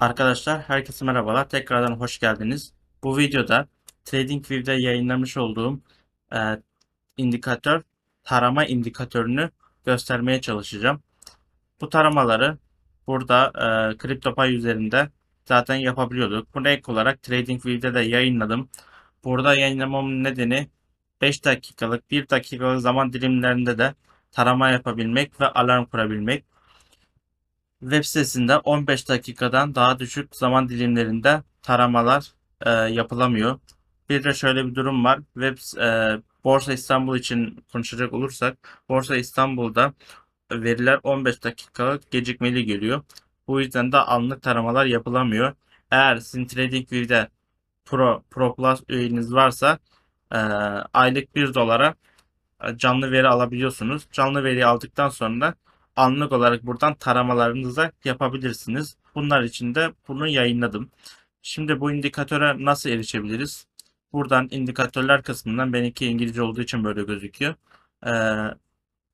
Arkadaşlar herkese merhabalar. Tekrardan hoş geldiniz. Bu videoda TradingView'de yayınlamış olduğum e, indikatör tarama indikatörünü göstermeye çalışacağım. Bu taramaları burada e, CryptoPay üzerinde zaten yapabiliyorduk. Bunu ek olarak TradingView'de de yayınladım. Burada yayınlamamın nedeni 5 dakikalık 1 dakikalık zaman dilimlerinde de tarama yapabilmek ve alarm kurabilmek. Web sitesinde 15 dakikadan daha düşük zaman dilimlerinde taramalar e, yapılamıyor. Bir de şöyle bir durum var. Web e, Borsa İstanbul için konuşacak olursak Borsa İstanbul'da veriler 15 dakikalık gecikmeli geliyor. Bu yüzden de anlık taramalar yapılamıyor. Eğer sizin TradingView'de Pro, Pro Plus üyeniz varsa e, aylık 1 dolara e, canlı veri alabiliyorsunuz. Canlı veri aldıktan sonra anlık olarak buradan taramalarınızı yapabilirsiniz. Bunlar için de bunu yayınladım. Şimdi bu indikatöre nasıl erişebiliriz? Buradan indikatörler kısmından benimki İngilizce olduğu için böyle gözüküyor. Ee,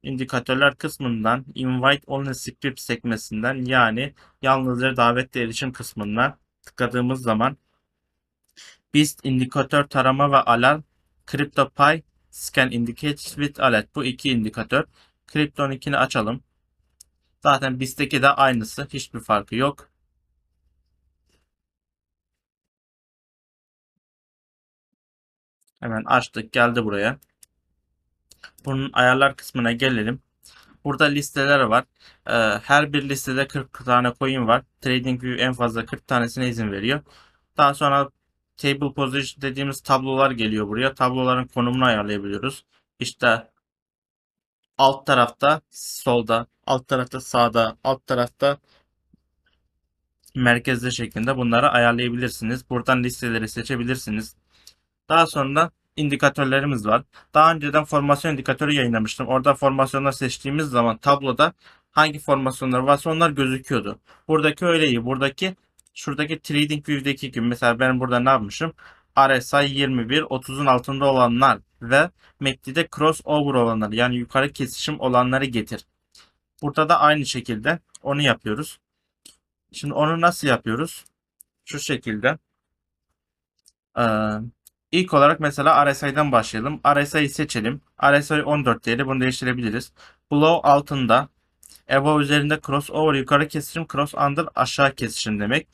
indikatörler kısmından invite only script sekmesinden yani yalnızca davetle erişim kısmından tıkladığımız zaman BIST indikatör tarama ve alarm CryptoPy scan indicates with alert bu iki indikatör. Krypton'unkini açalım. Zaten BIST'teki de aynısı. Hiçbir farkı yok. Hemen açtık. Geldi buraya. Bunun ayarlar kısmına gelelim. Burada listeler var. Ee, her bir listede 40 tane coin var. TradingView en fazla 40 tanesine izin veriyor. Daha sonra table position dediğimiz tablolar geliyor buraya. Tabloların konumunu ayarlayabiliyoruz. İşte alt tarafta solda, alt tarafta sağda, alt tarafta merkezde şeklinde bunları ayarlayabilirsiniz. Buradan listeleri seçebilirsiniz. Daha sonra indikatörlerimiz var. Daha önceden formasyon indikatörü yayınlamıştım. Orada formasyonlar seçtiğimiz zaman tabloda hangi formasyonlar varsa onlar gözüküyordu. Buradaki öyle iyi. Buradaki şuradaki Trading View'deki gibi mesela ben burada ne yapmışım? RSI 21, 30'un altında olanlar ve MACD'de crossover olanlar yani yukarı kesişim olanları getir. Burada da aynı şekilde onu yapıyoruz. Şimdi onu nasıl yapıyoruz? Şu şekilde. Ee, ilk olarak mesela RSI'den başlayalım. RSI'yi seçelim. RSI 14 değeri bunu değiştirebiliriz. Below altında Above üzerinde crossover yukarı kesişim, cross under aşağı kesişim demek.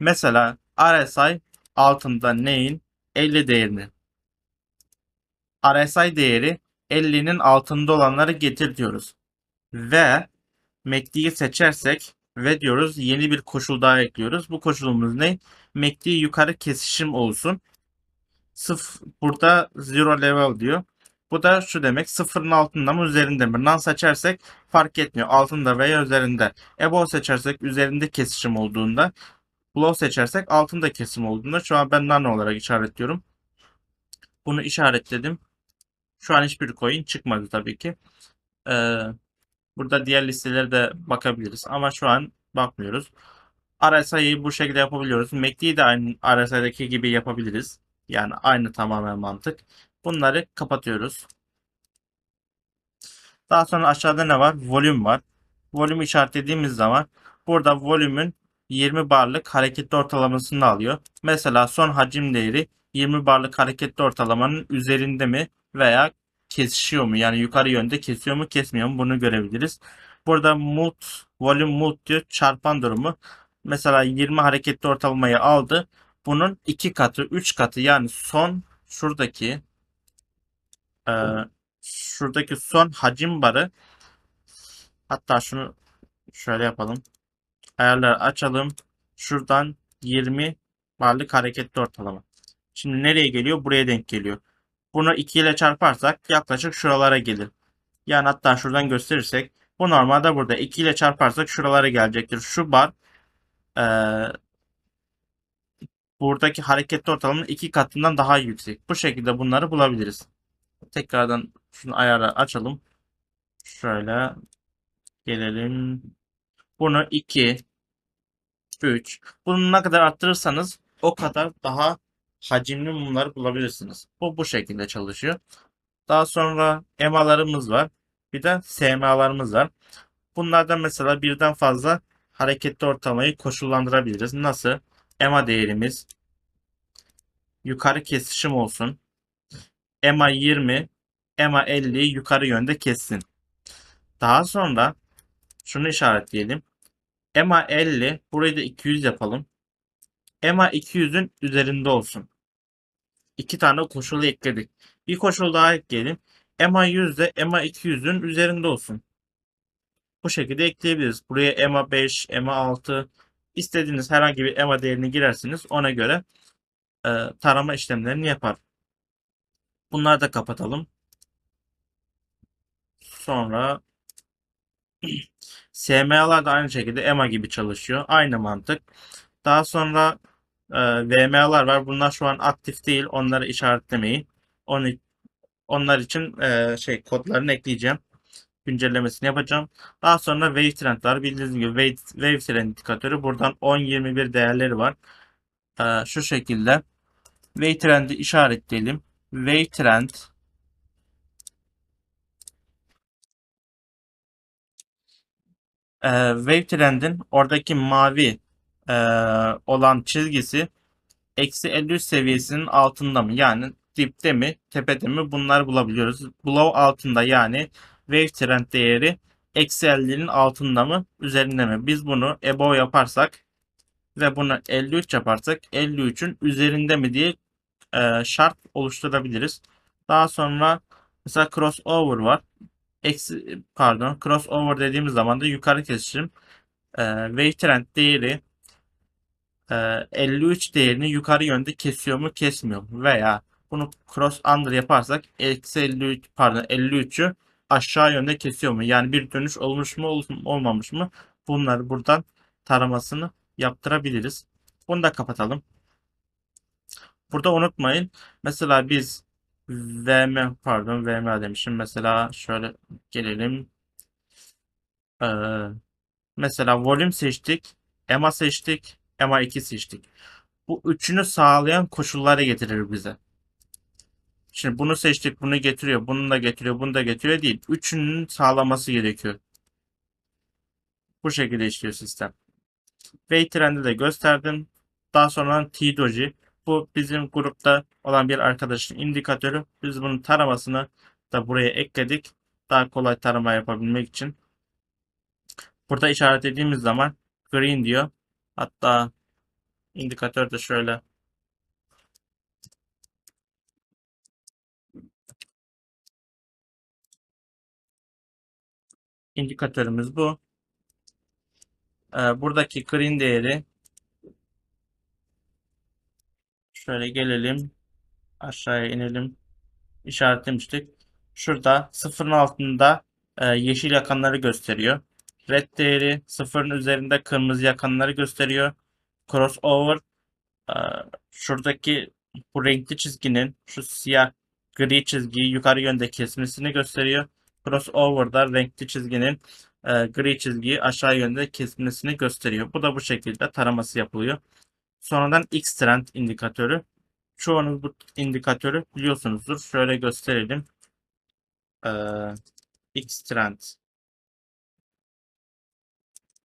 Mesela RSI altında neyin 50 değerini. RSI değeri 50'nin altında olanları getir diyoruz. Ve MACD'yi seçersek ve diyoruz yeni bir koşul daha ekliyoruz. Bu koşulumuz ne? MACD yukarı kesişim olsun. Sıf burada zero level diyor. Bu da şu demek sıfırın altında mı üzerinde mi? None seçersek fark etmiyor. Altında veya üzerinde. Above seçersek üzerinde kesişim olduğunda. Below seçersek altında kesim olduğunda. Şu an ben none olarak işaretliyorum. Bunu işaretledim. Şu an hiçbir coin çıkmadı tabii ki. Ee, burada diğer listelere de bakabiliriz. Ama şu an bakmıyoruz. RSI'yi bu şekilde yapabiliyoruz. MACD'yi de aynı RSI'deki gibi yapabiliriz. Yani aynı tamamen mantık. Bunları kapatıyoruz. Daha sonra aşağıda ne var? Volüm var. Volümü işaretlediğimiz zaman burada volümün 20 barlık hareketli ortalamasını alıyor. Mesela son hacim değeri 20 barlık hareketli ortalamanın üzerinde mi veya kesişiyor mu? Yani yukarı yönde kesiyor mu kesmiyor mu bunu görebiliriz. Burada mult, volüm mult diyor çarpan durumu. Mesela 20 hareketli ortalamayı aldı. Bunun 2 katı 3 katı yani son şuradaki e, şuradaki son hacim barı hatta şunu şöyle yapalım. Ayarları açalım. Şuradan 20 barlık hareketli ortalama. Şimdi nereye geliyor? Buraya denk geliyor. Bunu 2 ile çarparsak yaklaşık şuralara gelir. Yani hatta şuradan gösterirsek bu normalde burada 2 ile çarparsak şuralara gelecektir. Şu bar e, buradaki hareketli ortalamanın 2 katından daha yüksek. Bu şekilde bunları bulabiliriz. Tekrardan şunu ayarı açalım. Şöyle gelelim. Bunu 2 3 bunu ne kadar arttırırsanız o kadar daha hacimli mumları bulabilirsiniz. Bu bu şekilde çalışıyor. Daha sonra EMA'larımız var. Bir de SMA'larımız var. Bunlardan mesela birden fazla hareketli ortalamayı koşullandırabiliriz. Nasıl? EMA değerimiz yukarı kesişim olsun. EMA 20, EMA 50'yi yukarı yönde kessin. Daha sonra şunu işaretleyelim. EMA 50, burayı da 200 yapalım. EMA 200'ün üzerinde olsun. İki tane koşulu ekledik. Bir koşul daha ekleyelim. EMA 100 de EMA 200'ün üzerinde olsun. Bu şekilde ekleyebiliriz. Buraya EMA 5, EMA 6 istediğiniz herhangi bir EMA değerini girersiniz. Ona göre e, tarama işlemlerini yapar. Bunları da kapatalım. Sonra SMA'lar da aynı şekilde EMA gibi çalışıyor. Aynı mantık. Daha sonra e, VMA'lar var. Bunlar şu an aktif değil. Onları işaretlemeyin. Onu, onlar için e, şey kodlarını ekleyeceğim. Güncellemesini yapacağım. Daha sonra wave trend var. Bildiğiniz gibi wave, wave trend indikatörü. Buradan 10-21 değerleri var. E, şu şekilde. Wave trend'i işaretleyelim. Wave trend e, wave trend'in oradaki mavi e, olan çizgisi eksi 53 seviyesinin altında mı? Yani dipte mi, tepede mi? Bunları bulabiliyoruz. Below altında yani wave trend değeri eksi 50'nin altında mı, üzerinde mi? Biz bunu above yaparsak ve bunu 53 yaparsak 53'ün üzerinde mi diye e, şart oluşturabiliriz. Daha sonra mesela crossover var. Eksi, pardon crossover dediğimiz zaman da yukarı kesişim e, wave trend değeri 53 değerini yukarı yönde kesiyor mu kesmiyor mu veya bunu cross under yaparsak eksi 53 pardon 53'ü aşağı yönde kesiyor mu? Yani bir dönüş olmuş mu ol- olmamış mı? Bunları buradan taramasını yaptırabiliriz. Bunu da kapatalım. Burada unutmayın. Mesela biz VM pardon VM demişim. Mesela şöyle gelelim. Ee, mesela volüm seçtik. EMA seçtik. EMA 2 seçtik. Bu üçünü sağlayan koşulları getirir bize. Şimdi bunu seçtik, bunu getiriyor, bunu da getiriyor, bunu da getiriyor değil. Üçünün sağlaması gerekiyor. Bu şekilde işliyor sistem. Wave trendi de gösterdim. Daha sonra T-Doji. Bu bizim grupta olan bir arkadaşın indikatörü. Biz bunun taramasını da buraya ekledik. Daha kolay tarama yapabilmek için. Burada işaretlediğimiz zaman green diyor. Hatta indikatör de şöyle indikatörümüz bu. Ee, buradaki green değeri şöyle gelelim aşağıya inelim işaretlemiştik. Şurada sıfırın altında e, yeşil yakanları gösteriyor. Red değeri sıfırın üzerinde kırmızı yakanları gösteriyor. Crossover e, şuradaki bu renkli çizginin şu siyah gri çizgiyi yukarı yönde kesmesini gösteriyor. Crossover'da renkli çizginin e, gri çizgiyi aşağı yönde kesmesini gösteriyor. Bu da bu şekilde taraması yapılıyor. Sonradan X-Trend indikatörü. Çoğunuz bu indikatörü biliyorsunuzdur. Şöyle gösterelim. Ee, X-Trend.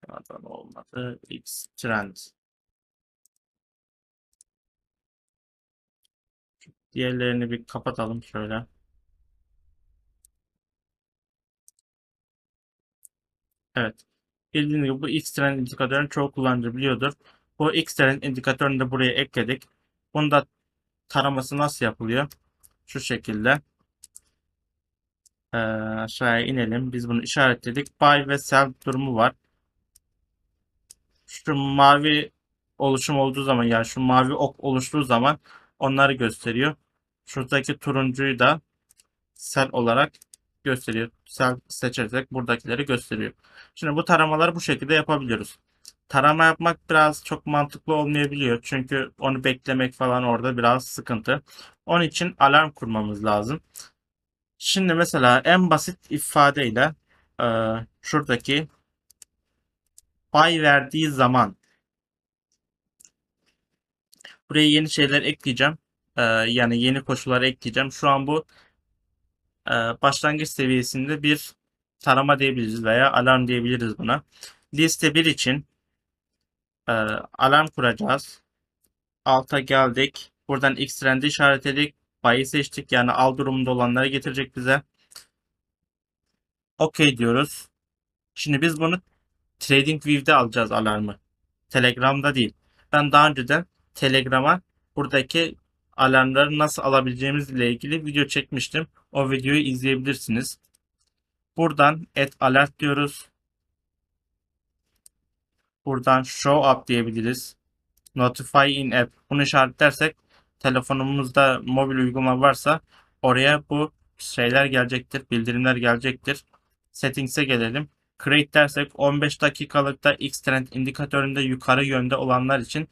Pardon olmadı. X-Trend. Diğerlerini bir kapatalım şöyle. Evet. Bildiğiniz gibi bu X-Trend indikatörünü çoğu kullanıcı biliyordur. Bu X-Trend indikatörünü de buraya ekledik. Bunu da taraması nasıl yapılıyor? Şu şekilde. Ee, aşağıya inelim. Biz bunu işaretledik. Buy ve sell durumu var. Şu mavi oluşum olduğu zaman yani şu mavi ok oluştuğu zaman onları gösteriyor. Şuradaki turuncuyu da sell olarak gösteriyor. Sell seçersek buradakileri gösteriyor. Şimdi bu taramaları bu şekilde yapabiliyoruz. Tarama yapmak biraz çok mantıklı olmayabiliyor. Çünkü onu beklemek falan orada biraz sıkıntı. Onun için alarm kurmamız lazım. Şimdi mesela en basit ifadeyle e, şuradaki pay verdiği zaman buraya yeni şeyler ekleyeceğim. E, yani yeni koşullar ekleyeceğim. Şu an bu e, başlangıç seviyesinde bir tarama diyebiliriz veya alarm diyebiliriz buna. Liste 1 için Ee, alarm kuracağız. Alta geldik. Buradan X trendi işaretledik. Bayı seçtik. Yani al durumunda olanları getirecek bize. OK diyoruz. Şimdi biz bunu TradingView'de alacağız alarmı. Telegram'da değil. Ben daha önceden Telegram'a buradaki alarmları nasıl alabileceğimizle ilgili video çekmiştim. O videoyu izleyebilirsiniz. Buradan add alert diyoruz. Buradan show up diyebiliriz. Notify in app. Bunu işaretlersek telefonumuzda mobil uygulama varsa oraya bu şeyler gelecektir. Bildirimler gelecektir. Settings'e gelelim. Create dersek 15 dakikalıkta X-Trend indikatöründe yukarı yönde olanlar için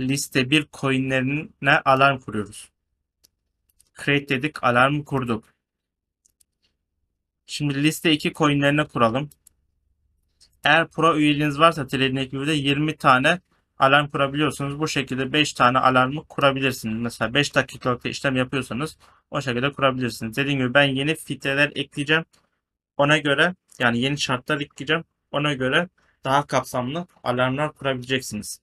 liste 1 coinlerine alarm kuruyoruz. Create dedik, alarmı kurduk. Şimdi liste 2 coinlerine kuralım. Eğer pro üyeliğiniz varsa TradingView'de 20 tane alarm kurabiliyorsunuz. Bu şekilde 5 tane alarmı kurabilirsiniz. Mesela 5 dakikalık işlem yapıyorsanız o şekilde kurabilirsiniz. Dediğim gibi ben yeni filtreler ekleyeceğim. Ona göre yani yeni şartlar ekleyeceğim. Ona göre daha kapsamlı alarmlar kurabileceksiniz.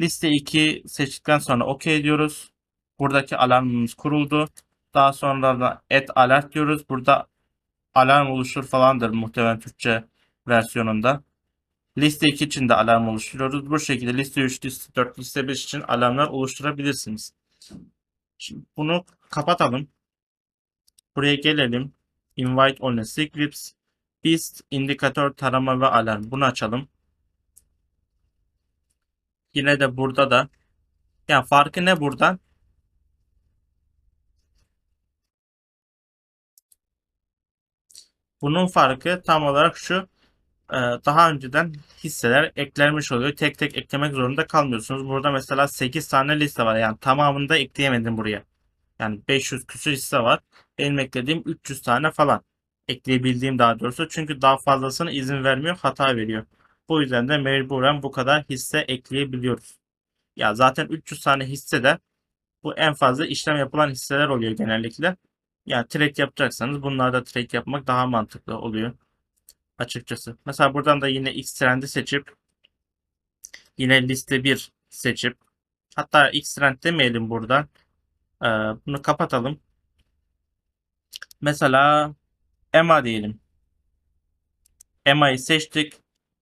Liste 2 seçtikten sonra OK diyoruz. Buradaki alarmımız kuruldu. Daha sonra da add alert diyoruz. Burada alarm oluşur falandır muhtemelen Türkçe versiyonunda. Liste 2 için de alarm oluşturuyoruz. Bu şekilde liste 3, liste 4, liste 5 için alarmlar oluşturabilirsiniz. Şimdi bunu kapatalım. Buraya gelelim. Invite only scripts. Beast, indikatör, tarama ve alarm. Bunu açalım. Yine de burada da yani farkı ne buradan? Bunun farkı tam olarak şu. e, Daha önceden hisseler eklenmiş oluyor. Tek tek eklemek zorunda kalmıyorsunuz. Burada mesela 8 tane liste var. Yani tamamını da ekleyemedim buraya. Yani 500 küsur hisse var. Benim eklediğim 300 tane falan. Ekleyebildiğim daha doğrusu. Çünkü daha fazlasını izin vermiyor. Hata veriyor. Bu yüzden de mecburen bu kadar hisse ekleyebiliyoruz. Ya zaten 300 tane hisse de bu en fazla işlem yapılan hisseler oluyor genellikle. Yani trade yapacaksanız bunlarda trade yapmak daha mantıklı oluyor. Açıkçası. Mesela buradan da yine X trendi seçip yine liste 1 seçip hatta X trend demeyelim buradan. Ee, bunu kapatalım. Mesela EMA diyelim. EMA'yı seçtik.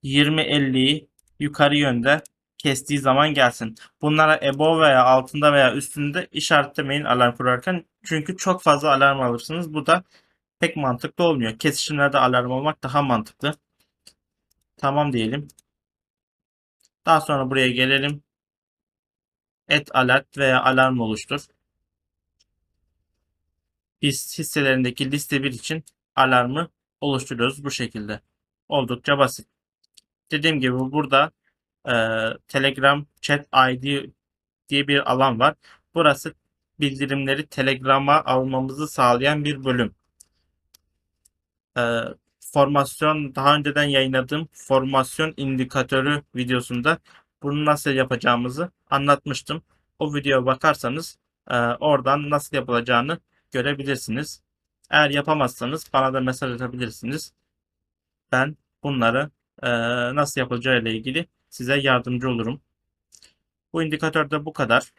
20-50'yi yukarı yönde kestiği zaman gelsin. Bunlara ebo veya altında veya üstünde işaretlemeyin alarm kurarken. Çünkü çok fazla alarm alırsınız. Bu da pek mantıklı olmuyor. Kesişimlerde alarm olmak daha mantıklı. Tamam diyelim. Daha sonra buraya gelelim. Et alert veya alarm oluştur. Biz hisselerindeki liste 1 için alarmı oluşturuyoruz bu şekilde. Oldukça basit. Dediğim gibi burada e, Telegram Chat ID diye bir alan var. Burası bildirimleri Telegram'a almamızı sağlayan bir bölüm. E, formasyon daha önceden yayınladığım formasyon indikatörü videosunda bunu nasıl yapacağımızı anlatmıştım. O videoya bakarsanız e, oradan nasıl yapılacağını görebilirsiniz. Eğer yapamazsanız bana da mesaj atabilirsiniz. Ben bunları e, nasıl yapılacağı ile ilgili size yardımcı olurum. Bu indikatörde bu kadar.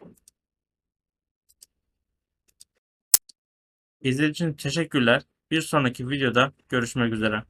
İzlediğiniz için teşekkürler. Bir sonraki videoda görüşmek üzere.